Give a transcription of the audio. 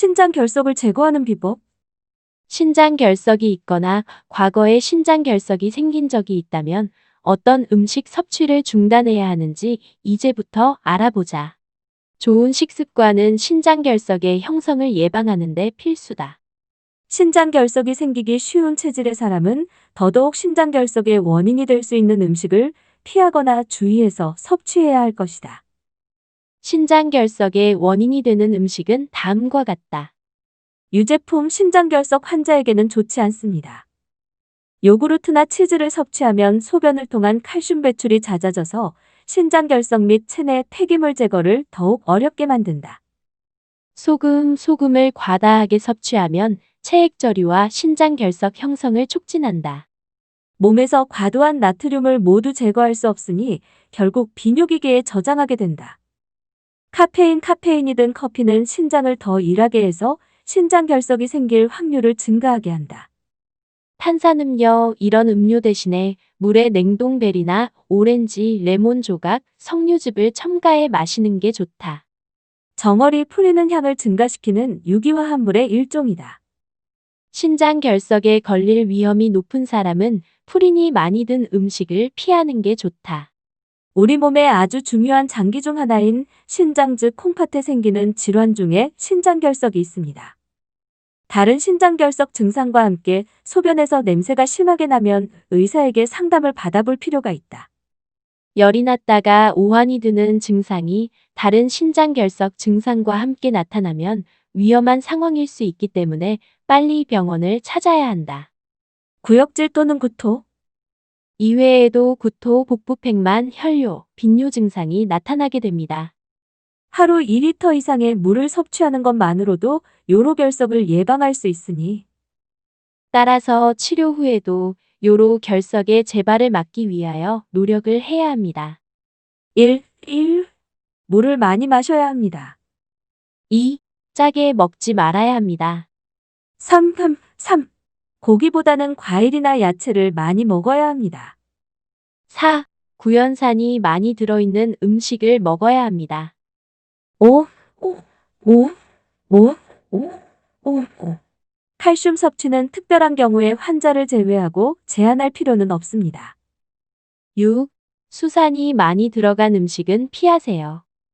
신장 결석을 제거하는 비법. 신장 결석이 있거나 과거에 신장 결석이 생긴 적이 있다면 어떤 음식 섭취를 중단해야 하는지 이제부터 알아보자. 좋은 식습관은 신장 결석의 형성을 예방하는 데 필수다. 신장 결석이 생기기 쉬운 체질의 사람은 더더욱 신장 결석의 원인이 될 수 있는 음식을 피하거나 주의해서 섭취해야 할 것이다. 신장 결석의 원인이 되는 음식은 다음과 같다. 유제품 신장 결석 환자에게는 좋지 않습니다. 요구르트나 치즈를 섭취하면 소변을 통한 칼슘 배출이 잦아져서 신장 결석 및 체내 폐기물 제거를 더욱 어렵게 만든다. 소금, 소금을 과다하게 섭취하면 체액저리와 신장 결석 형성을 촉진한다. 몸에서 과도한 나트륨을 모두 제거할 수 없으니 결국 비뇨기계에 저장하게 된다. 카페인, 카페인이 든 커피는 신장을 더 일하게 해서 신장 결석이 생길 확률을 증가하게 한다. 탄산음료 이런 음료 대신에 물에 냉동베리나 오렌지, 레몬 조각, 석류즙을 첨가해 마시는 게 좋다. 정어리 풀리는 향을 증가시키는 유기화합물의 일종이다. 신장 결석에 걸릴 위험이 높은 사람은 푸린이 많이 든 음식을 피하는 게 좋다. 우리 몸의 아주 중요한 장기 중 하나인 신장 즉 콩팥에 생기는 질환 중에 신장결석이 있습니다. 다른 신장결석 증상과 함께 소변에서 냄새가 심하게 나면 의사에게 상담을 받아볼 필요가 있다. 열이 났다가 오한이 드는 증상이 다른 신장 결석 증상과 함께 나타나면 위험한 상황일 수 있기 때문에 빨리 병원을 찾아야 한다. 구역질 또는 구토, 이외에도 구토, 복부팽만, 혈뇨, 빈뇨 증상이 나타나게 됩니다. 하루 2리터 이상의 물을 섭취하는 것만으로도 요로결석을 예방할 수 있으니 따라서 치료 후에도 요로 결석의 재발을 막기 위하여 노력을 해야 합니다. 1. 1. 물을 많이 마셔야 합니다. 2. 짜게 먹지 말아야 합니다. 3. 3. 3. 고기보다는 과일이나 야채를 많이 먹어야 합니다. 4. 구연산이 많이 들어있는 음식을 먹어야 합니다. 5. 5. 5. 5. 5. 5. 5. 칼슘 섭취는 특별한 경우에 환자를 제외하고 제한할 필요는 없습니다. 6. 수산이 많이 들어간 음식은 피하세요.